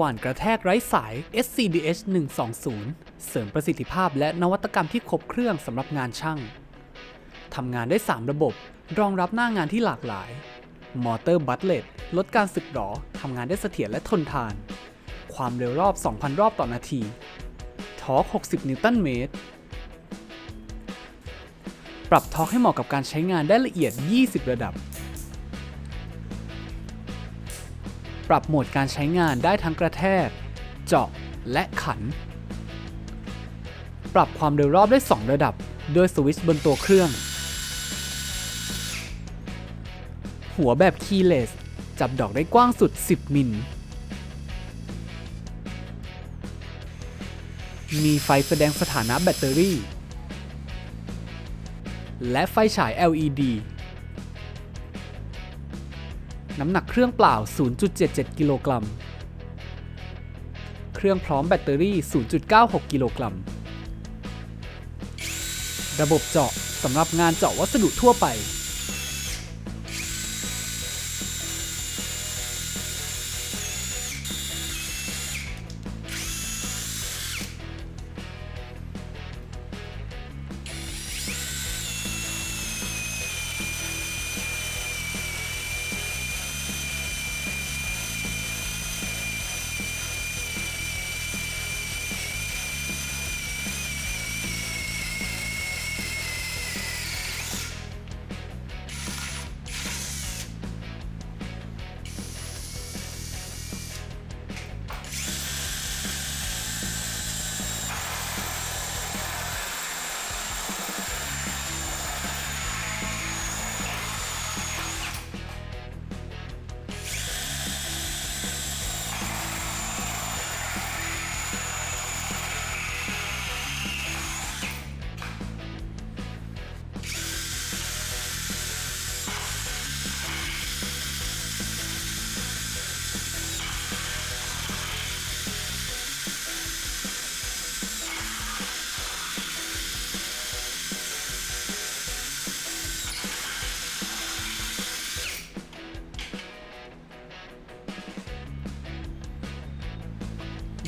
ว่านกระแทกไร้สาย SCDH 120 เสริมประสิทธิภาพและนวัตกรรมที่ครบเครื่องสำหรับงานช่าง ทำงานได้ 3 ระบบ รองรับหน้างานที่หลากหลาย มอเตอร์บัตเลตลดการสึกหรอ ทำงานได้เสถียรและทนทาน ความเร็วรอบ 2,000 รอบต่อนาที ทอร์ก60 นิวตันเมตร ปรับทอร์กให้เหมาะกับการใช้งานได้ละเอียด 20 ระดับ ปรับโหมดการใช้งานได้ทั้งกระแทก เจาะ และขัน ปรับความเร็วรอบได้ 2 ระดับโดยสวิตช์บนตัวเครื่อง หัวแบบคีย์เลส จับดอกได้กว้างสุด 10 มิล มีไฟแสดงสถานะแบตเตอรี่ และไฟฉาย LED น้ำหนักเครื่องเปล่า 0.77 กิโลกรัม เครื่องพร้อมแบตเตอรี่ 0.96 กิโลกรัม ระบบเจาะสำหรับงานเจาะวัสดุทั่วไป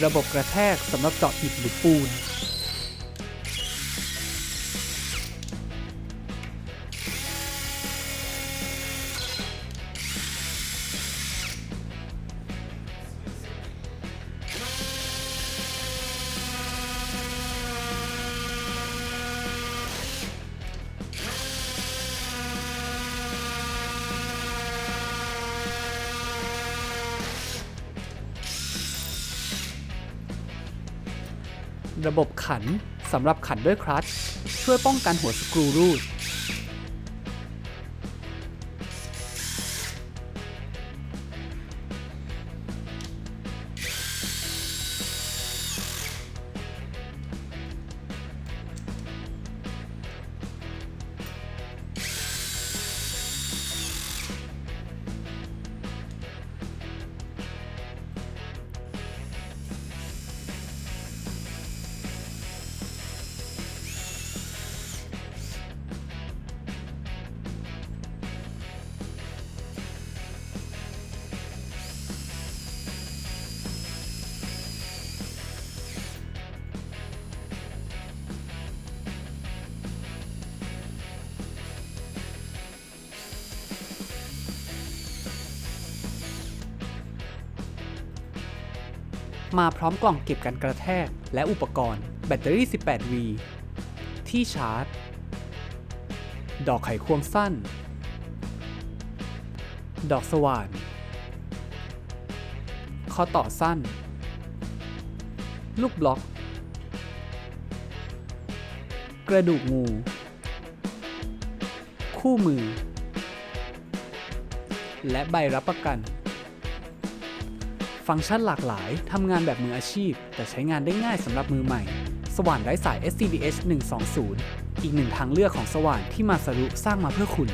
ระบบกระแทกสำหรับเจาะอิฐหรือปูน ระบบขันสำหรับขันด้วยคลัตช์ช่วยป้องกันหัวสกรูรูด มาพร้อมกล่องเก็บกันกระแทก และอุปกรณ์แบตเตอรี่ 18V ที่ชาร์จ ดอกไขควงสั้น ดอกสว่าน ข้อต่อสั้น ลูกบล็อก กระดูกงู คู่มือ และใบรับประกัน ฟังก์ชันหลากหลายทำงานแบบมืออาชีพ แต่ใช้งานได้ง่ายสำหรับมือใหม่ สว่านไร้สาย SCDH 120 อีกหนึ่งทางเลือกของสว่านที่มาสรุสร้างมาเพื่อคุณ